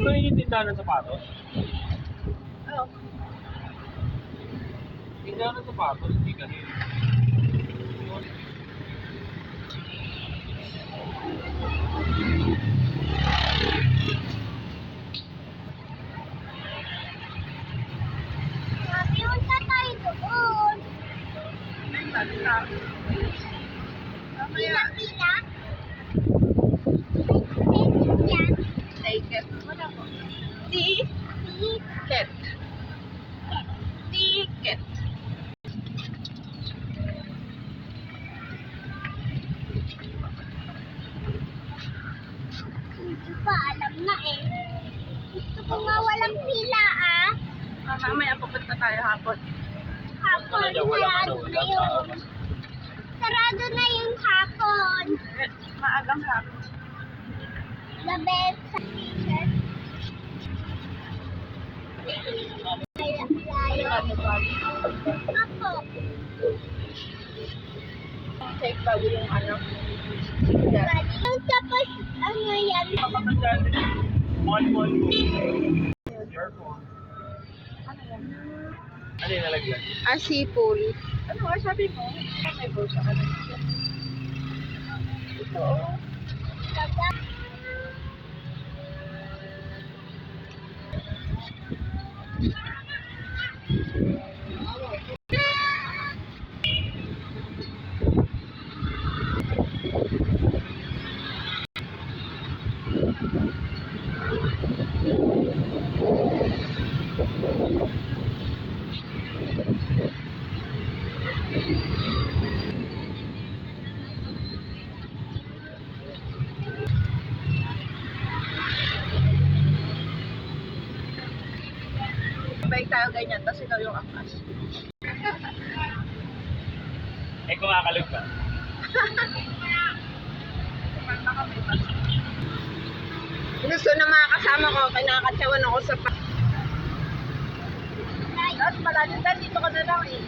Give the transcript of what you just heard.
Ito yung tindahan ng sapatos. Oo. Tindahan ng sapatos, hindi kasi. Sabi, punta tayo doon. Ay, Hindi pa alam na eh. Gusto ko nga walang pila ah. Ah, mamaya pupunta tayo hapon. Hapon, sarado na tao. yun. Sarado na yung hapon. Maagang hapon. The best sa kaya. Apo. Take bago yung ano. Tapos, ano yan? Mall, mall. Earphone. Ano yung nalagyan? Asipul. Ano nga sabi mo? May bulsa ka na. Ito. oh. Taga. Tayo ganyan, tapos ikaw yung angkas. Eh, kumakalog ka. Gusto na mga kasama ko, kinakatsawan ako sa pa. Tapos malalim dito ka na lang eh.